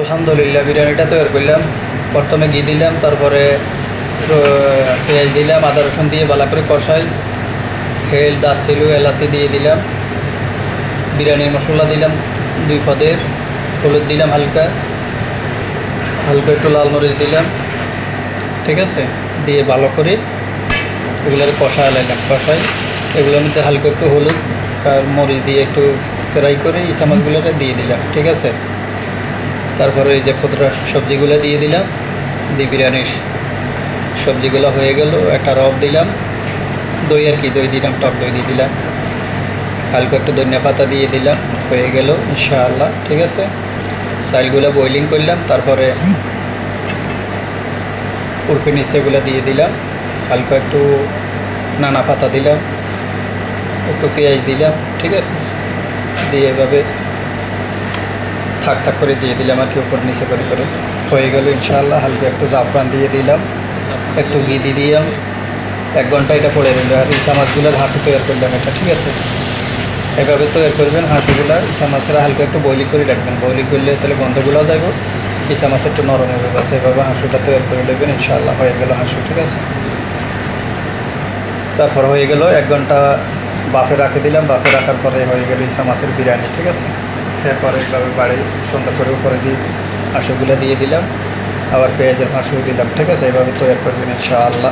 আলহামদুলিল্লাহ, বিরিয়ানিটা তৈরি করলাম। প্রথমে ঘি দিলাম, তারপরে পেঁয়াজ দিলাম, আদা রসুন দিয়ে ভালো করে কষাই। হেল দাসিলু এলাচি দিয়ে দিলাম। বিরিয়ানির মশলা দিলাম দুই পদের। হলুদ দিলাম হালকা। হালকা একটু লাল মরিচ দিলাম। ঠিক আছে? দিয়ে ভালো করে এগুলোর কষা লাইলাম কষাই। এগুলোর মধ্যে হালকা একটু হলুদ আর মরিচ দিয়ে একটু ফ্রাই করে এই চামচগুলোটা দিয়ে দিলাম। ঠিক আছে? তারপরে ওই যে খুদরা সবজিগুলো দিয়ে দিলাম, দিয়ে বিরিয়ানির সবজিগুলো হয়ে গেল, একটা রব দিলাম, দই আর কি, দই দিলাম, টক দই দিয়ে দিলাম। হালকা একটু ধনিয়া পাতা দিয়ে দিলাম, হয়ে গেল ইনশাআল্লাহ, ঠিক আছে? চাইলগুলো বয়লিং করলাম, তারপরে উর্ফি নিচেগুলো দিয়ে দিলাম, হালকা একটু নানা পাতা দিলাম, একটু পেঁয়াজ দিলাম, ঠিক আছে? দিয়ে এভাবে থাক থাক করে দিয়ে দিলাম, আর কি উপর নিচে করে করে। হয়ে গেল ইনশাআল্লাহ, হালকা একটু জাফরান দিয়ে দিলাম, একটু ঘি দিয়ে দিলাম। এক ঘণ্টা এটা পড়ে রইল, আর ইসা মাছগুলোর হাঁটু তৈরি করলাম এটা, ঠিক আছে? এভাবে তৈরি করবেন, হাঁটুগুলো ইসা মাছের হালকা একটু বয়লিং করে রাখবেন। বয়লিং করলে তাহলে গন্ধগুলোও যাব ইসা মাছ একটু নরম হবে বাস এভাবে হাঁসুটা তৈরি করে নেবেন, ইনশাআল্লাহ হয়ে গেল হাঁসু, ঠিক আছে? তারপর হয়ে গেল, এক ঘণ্টা বাফে রাখে দিলাম, বাফে রাখার পরে হয়ে গেল ইসা মাছের বিরিয়ানি, ঠিক আছে? এরপরে এইভাবে বাড়ি সন্ধ্যা করে উপরে দিয়ে হাঁসুগুলো দিয়ে দিলাম। আবার পেঁয়াজের মাংস দিলাম। ঠিক আছে? এইভাবে তৈরি করবেন ইনশাআল্লাহ।